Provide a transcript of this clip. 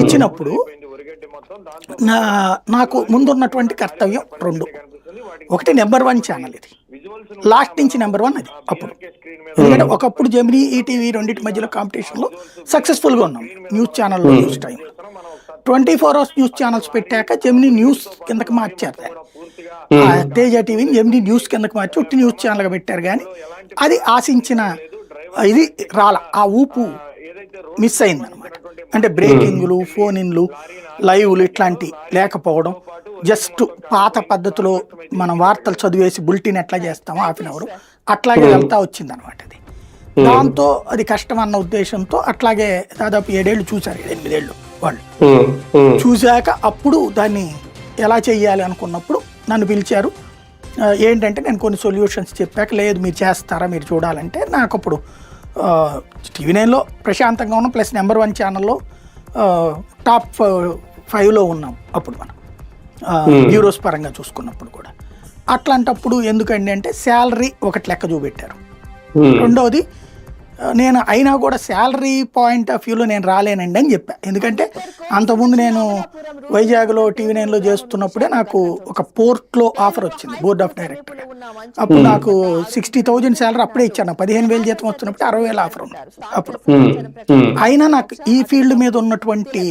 ఇచ్చినప్పుడు నా నాకు ముందున్నటువంటి కర్తవ్యం రెండు. ఒకటి నెంబర్ వన్ ఛానల్ ఇది. లాస్ట్ నుంచి నెంబర్ వన్ అది అప్పుడు. ఎందుకంటే ఒకప్పుడు జమినీ ఈటీవీ రెండింటి మధ్యలో కాంపిటీషన్లో సక్సెస్ఫుల్గా ఉన్నాం. న్యూస్ ఛానల్లో news time twenty four hours news channels పెట్టాక జమినీ న్యూస్ కిందకి మార్చారు తేజ టీవీని జమినీ న్యూస్ కిందకి మార్చి ఉట్టి న్యూస్ ఛానల్గా పెట్టారు కానీ అది ఆశించిన ఇది రాల ఆ ఊపు మిస్ అయింది అనమాట అంటే బ్రేకింగ్లు ఫోన్ ఇన్లు లైవ్లు ఇట్లాంటి లేకపోవడం జస్ట్ పాత పద్ధతిలో మనం వార్తలు చదివేసి బులెటిన్ ఎట్లా చేస్తామో హాఫ్ అన్ అవర్ అట్లాగే వెళ్తా వచ్చింది అనమాట అది. దాంతో అది కష్టం అన్న ఉద్దేశంతో అట్లాగే దాదాపు ఏడేళ్ళు చూశారు ఎనిమిదేళ్ళు వాళ్ళు. ఉమ్, ఉమ్, చూశాక అప్పుడు దాన్ని ఎలా చెయ్యాలి అనుకున్నప్పుడు నన్ను పిలిచారు. ఏంటంటే నేను కొన్ని సొల్యూషన్స్ చెప్పాక లేదు మీరు చేస్తారా మీరు చూడాలంటే నాకు అప్పుడు టీవీ నైన్లో ప్రశాంతంగా ఉన్నాం. ప్లస్ నెంబర్ వన్ ఛానల్లో టాప్ ఫైవ్లో ఉన్నాం అప్పుడు మనం. బ్యూరోస్ పరంగా చూసుకున్నప్పుడు కూడా. అట్లాంటప్పుడు ఎందుకండి అంటే శాలరీ ఒకటి లెక్క చూపెట్టారు. ఉమ్, రెండవది నేను అయినా కూడా శాలరీ పాయింట్ ఆఫ్ వ్యూలో నేను రాలేనండి అని చెప్పా. ఎందుకంటే అంతకుముందు నేను వైజాగ్లో టీవీ నైన్లో చేస్తున్నప్పుడే నాకు ఒక పోర్ట్లో ఆఫర్ వచ్చింది బోర్డ్ ఆఫ్ డైరెక్టర్ అప్పుడు నాకు సిక్స్టీ థౌజండ్ శాలరీ అప్పుడే ఇచ్చాను పదిహేను వేలు జీతం వస్తున్నప్పుడు అరవై వేలు ఆఫర్ ఉంది అప్పుడు. అయినా నాకు ఈ ఫీల్డ్ మీద ఉన్నటువంటి